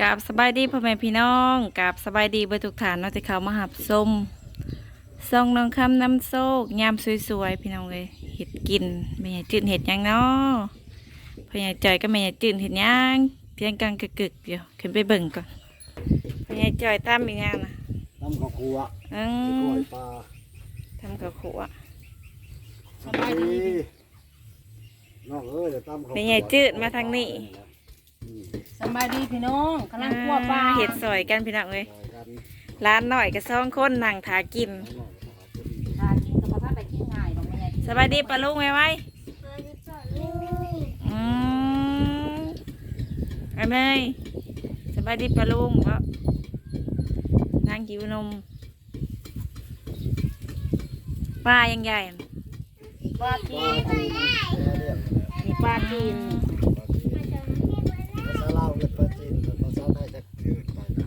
กับสบายดีพ่อแม่พี่น้องกับสบายดีเบอร์ทุกฐานเนาะที่เขามาหับส้มซองน้องคำน้ำโซกยามสวยๆพี่น้องเลยเห็ดกินแม่ใหญ่จืดเห็ดหยังเนาะพ่อใหญ่จอยก็แม่ใหญ่จืดเห็ดหยังเพียงกลางกึกๆเดี๋ยวขึ้นไปเบิ่งก่อนพ่อใหญ่จอยตามอีกงานนะน้ำข้าวคั่วอืกล้มวยปลาทำกับขัวสบายดีน้องเอ้ยเดี๋ยวตำข้าวแม่ใหญ่จืดมาทางนี้อืม สบายดีพี่น้องกำลังคั่วปลาเห็ดสวยกันพี่น้องเลยซอยกันร้านหน่อยก็สองคนนั่งถากินน้องก็เอาไปทากินกับพระธาตุได้กินง่ายดอกไม้ใหญ่สบายดีปะลุงไหมไว้อืมไอ้เมยสบายดีปะลุงเพราะนั่งกิวนมปลายังใหญ่ปลาปจีลานจีนแช่เรียบเลยมีปลาจีน ปลาจีนภาษาลาวเรียกปลาจีนแต่ภาษาไทยจะจืดไปนะ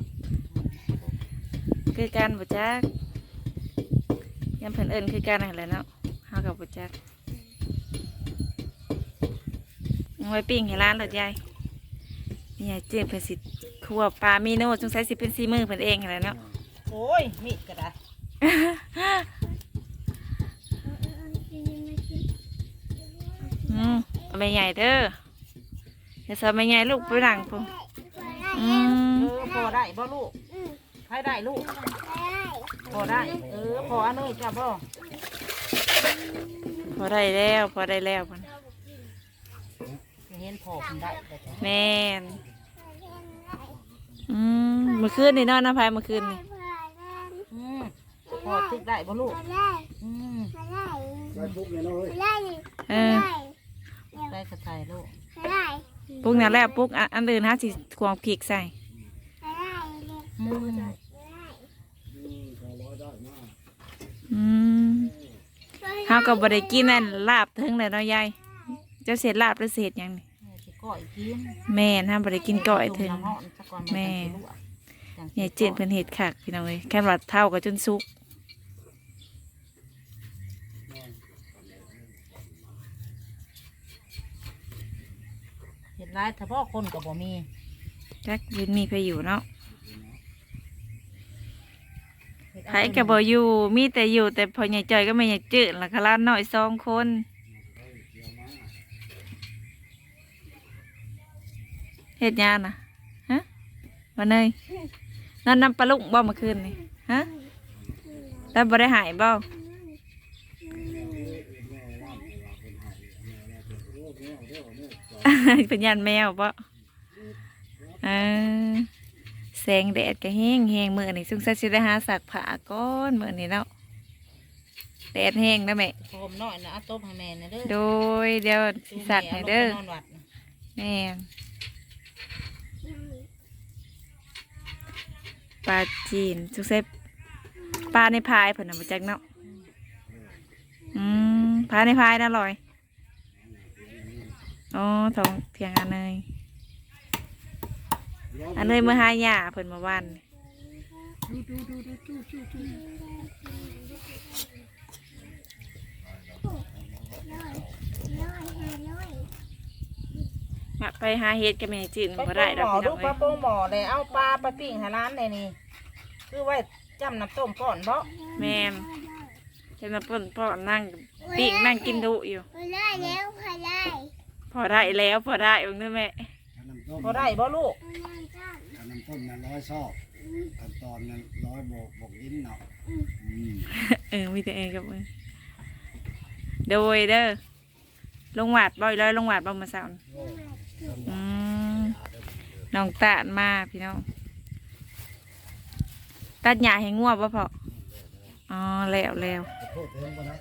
คือการบุจักยังเพิ่นเอิญคือการอะไรเนาะเฮากับบุจักยังไว้ปิ้งให้ร้านเหรอยายนี่ยายเจี๊ยบเพิ่นสิคั่วปลามีโน่สงสัยสิเป็นซีมือเพิ่นเองอะไรเนาะโอ้ยมีดก็ได้อืมเอาไม่ใหญ่เด้ออย่าสอนไม่ใหญ่ลูกไปหลังพุ่นอืม เออพอได้บ่ลูก ใครได้ลูกพอได้ เออพออันนี้จ้ะบ่พอได้แล้วพอได้แล้วพุ่นเห็นพอผมได้แต่จ้ะแม่นอืมเมื่อคืนนี่นอนน้ำพายเมื่อคืนนี่อืมพอตึกได้บ่ลูกอืมไปปุ๊บเลยเนาะเฮ้ยเออได้กระไทยลูกปุ๊กนั่นแหละปุ๊กอันอันอื่นฮะสิควงพริกใส่อืมอื มเฮาก็บ่ได้กินนั่นลาบถึงเลยเนาะยายเจ้าเศษลาบหรือเศษหยังนี่แม่สิก้อยกินแม่นห้ามบ่ได้กินก้อยถึงจุ่มน้ำร้อนซะก่อนแม่นจะลวกจังสิยายเจ็ดเพิ่นเฮ็ดคักพี่น้องเอ้ยแค่ว่าเท่ากับจนสุก เห็ดร้ายเฉพาะคนกับบ่มี จักเว้นมีไปอยู่เนาะ เฮ็ด ไผก็บ่อยู่ มีแต่อยู่แต่พอใหญ่จ้อยก็แม่ใหญ่จืดล้วก็หล้านน้อยสองคนเฮ็ดหยังน่ะฮะมาเนยนั่นนำปลาลุกบ่เมื่อคืนนี่ฮะแล้วบ่ได้หายบ่เป็นยันแมวบ่เออ แสงแดดก็แห้งแห้งมื้อนี่สงสัยสิได้หาสักผ้าก่อนมื้อนี้เนาะแดดแห้งนะแม่โฟมน้อยนะเอาต้มให้แม่นะเด้อโดยเดี๋ยวสิสักให้เด้อจูงแม่าลงไปนอนวัดน่ะแม่นปลาจีนสงสัยปลาในพายเพิ่นน่ะบ่จักเนาะอืมปลาในพายน่ะอร่อยอ๋อท้องเถียงอันเนย อันเนยเมื่อหาหญ้าเพิ่นมาวันมาไปหาเฮ็ดกับแม่จืดไปบ่โปได้งดหอกมอพี่ดูน้องปลาเอ้ยโปงหมอเลยเอาปลาไปปิ้งให้ร้านเลยนี่ คือไว้จำน้ำต้มก่อนบ่แม่นจะมาป่นพ่อนั่งปิ้งนั่งกินดุอยู่ พอได้แล้วพอได้พอได้แล้วพอได้องค์นึงแม่ขนมต้ม พอได้บ่ลูกพอได้จ้าขนมต้มนั้นร้อยซอกขั้นตอนนั้นร้อยโบกบกลิ้นเนาะอืมเออมีแต่เองกับมือโดยเด้อลงหวาดบ่อยเลยลงหวาดบ่มาสาวอืมน้องตาดมาพี่น้องตัดหญ้าให้งัวบ่พออ๋อแล้วแล้วขอโทษเพิ่มบ่ได้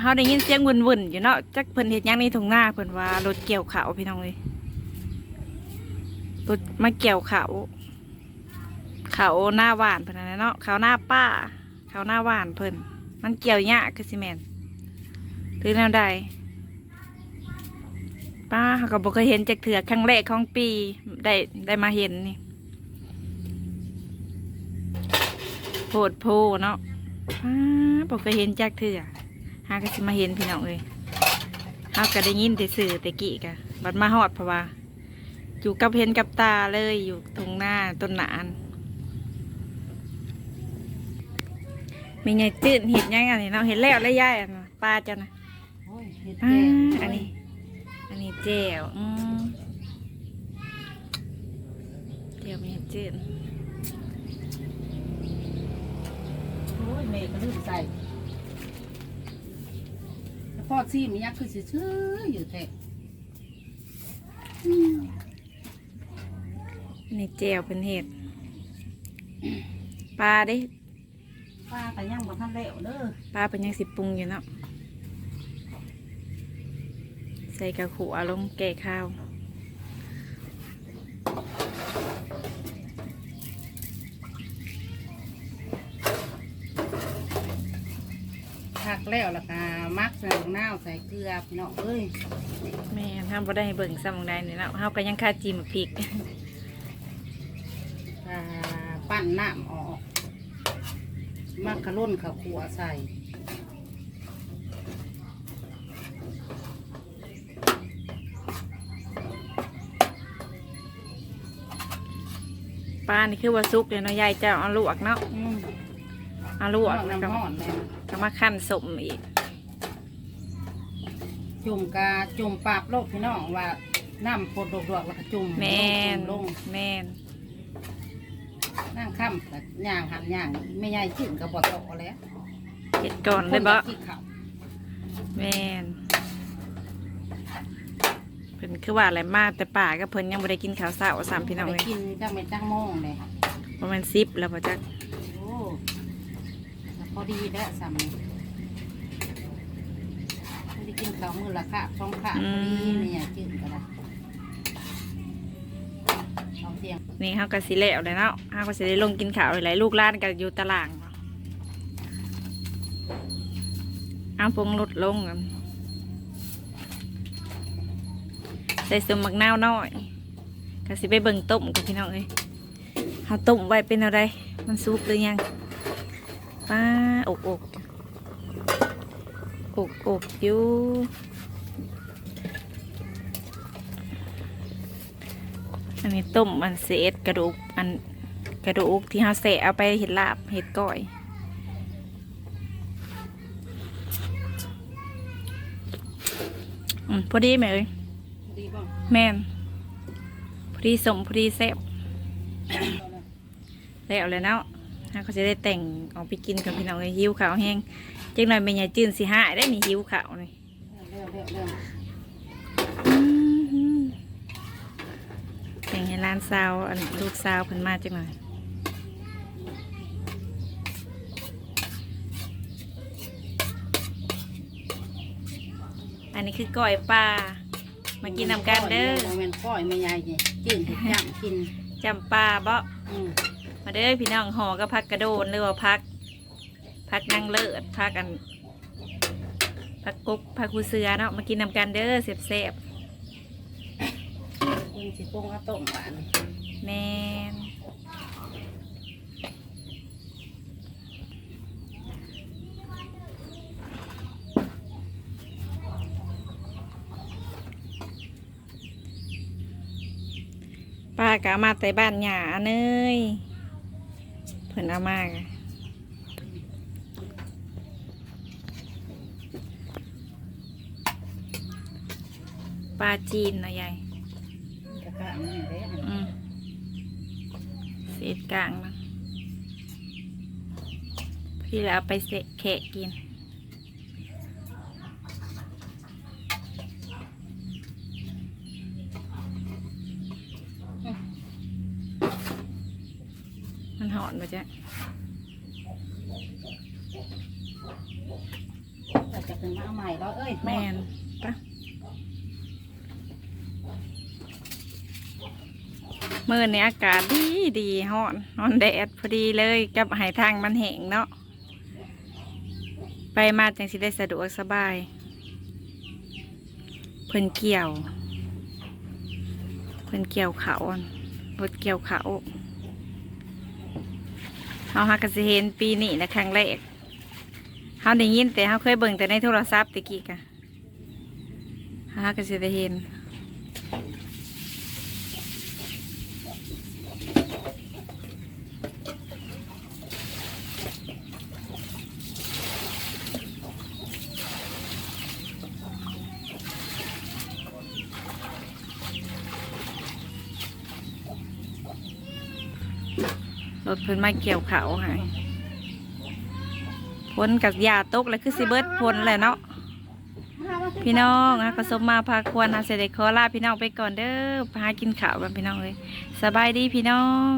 เฮาได้ยินเสียงวุ่นๆอยู่เนาะจักเพิ่นเฮ็ดหยังในทุ่งนาเพิ่นว่ารถเกี่ยวข้าวพี่น้องเอ้ยรถมาเกี่ยวข้าวข้าวหน้าหวานเพิ่นนั่นะเนาะข้าวหน้าป้าข้าวหน้าหวานเพิ่นมันเกี่ยวยากคือสิแม่นหรือแนวใดป้าเขาก็บ่เคยเห็นจักเถื่อครั้งแรกของปีได้ได้มาเห็นนี่โพดโพเนาะป้าบ่เคยเห็นจักเถื่อ หาก็สิมาเห็นพี่น้องเอ้ยเฮาก็ได้ยินแต่สื่อแต่กี้กะบัดมาฮอดเพราะว่า อยู่กับเห็นกับตาเลยอยู่ตรงหน้าต้นหนานมีไงจืดเห็ดยังอันนี้เนาะเห็ดแล้วแล้วย่ายอันน่ะปลาจ้ะนะโอ้ยเห็ดอ่าแกงอันนี้ อันนี้เจียวอืมเจียวมีเห็ดจืดโอ้ยเมย์ก็ลืมใส่แต่ พ่อซีมยักษ์คือซื่อๆอยู่แท้อันนี้เจียวเป็นเห็ดปลาเดิป้าแต่ยังบ่ทันแล้วเด้อปลาเป็นยังสิปรุงอยู่เนาะใส่กระขัวลงแก่ข้าว ผั กแล้วแล้วก็มักใส่มะนาวใส่เกลือพี่น้องเอ้ยแม่ห้ามบ่ได้ให้เบิ่งซ้ำของใดนี่เนาะเฮาก็ยังคาจีมะพริกอ่าปั้นน้ำออก มักกะล่นข้าวขัวใส่ปลานี่คือว่าซุกเดี๋ยวเนาะยายเจ้าเอาลวกเนาะอืม เอาลวกแล้วก็น้ำห้อนเลยก็มาคั่นสมอีก จุ่มกาจุ่มปราบโลกพี่น้องว่าน้ำปดดอกๆแล้วก็จุ่มแม่นลงแม่นนั่งค่ำแต่ย่างหันย่างไม่ใหญ่ขึ้นกับบอตอแล้วเฮ็ดก่อนเลยบ่คนที่เขาแม่นเพิ่นคือว่าอะไรมากแต่ป่าก็เพิ่นยังบ่ได้กินข้าวเช้าสามพี่น้องไปเลยกินจังเป็นจังโมงเลยประมาณ10แล้วบ่จักโอ้ พอดีแล้วสามไม่ได้กินข้าวมือละค่ะสองค่ะพอดีไม่ใหญ่ขึ้นก็ได้เอาเสียงนี่เฮาก็สิแล้วเลยเนาะเฮาก็สิได้ลงกินข้าวหลายๆลูกหลานก็อยู่ตารางเนาะเอาปรุงลดลงกันใส่สมมักนาวน้อยก็สิไปเบิ่งต้มกับพี่น้องเอ้ยเฮาต้มไว้เป็นอะไรมันสุกหรือยัง ป้าอกอกอกอกอยู่อันนี้ต้มอันเศษกระดูกอันกระดูกที่เราเสะเอาไปเห็ดลาบเห็ดก้อยอืมพอดีไหมเอ้ยดีบ้างแม่นพอดีสมพอดีแซ่บแล้วเลยเนาะถ้า เขาจะได้แต่งออกไปกินกับพี่น้องเลยหิวขาวแห้งจังหน่อยเป็นไงจืนสิหายได้นี่หิวขาวนี่เร็วเร็วเร็วแต่งให้ร้านซาวอันลูกซาวเพิ่นมาจังหน่อยอันนี้คือก้อยปลามากินนำกันเด้อโมเมนก้อยไม่ใหญ่เนี่ยกินเห็ดย่างกินจำปลาบ่อื มมาเด้อพี่น้องห่อก็พักกระโดนหรือว่าพัก พักนั่งเลิศพักกันพักกุ๊กพักคูเสือเนาะมากินนำกันเด้อเสียบคุณสิปรุงเอาต้มหวานๆแมนป้ากะมาแต่บ้านหยาเนยเพิ่นเอามากะปลาจีนนะยายกระทะนี่เด้ออืมเศษกลางมันพี่แล้วเอาไปเสะแขะกิน อนมาจ้ะเราจะเป็นมาเอาใหม่แล้วเอ้ยแมนปะเมื่อนี้อากาศดีดีฮอนฮอนแดดพอดีเลยกับหายทางมันแห้งเนาะไปมาจังสิได้สะดวกสบาย เพิ่นเกี่ยว เพิ่นเกี่ยวเขาอะรถเกี่ยวเขา เฮาฮักกสิเห็นปีนี้นะครั้งแรกเฮาได้ยินแต่เฮาเคยเบิ่งแต่ในโทรศัพท์ตะกี้กะเฮาฮักกสิได้เห็น ถเพิ่นมาเกี่ยวเขาให้ผลกับยาตกแล้วคือสิเบิร์ดพ้นแหละเนาะพี่น้องฮะก็สมมาพาควรนะเสด็จขอลาพี่น้องไปก่อนเด้อพากินข้าวกันพี่น้องเลยสบายดีพี่น้อง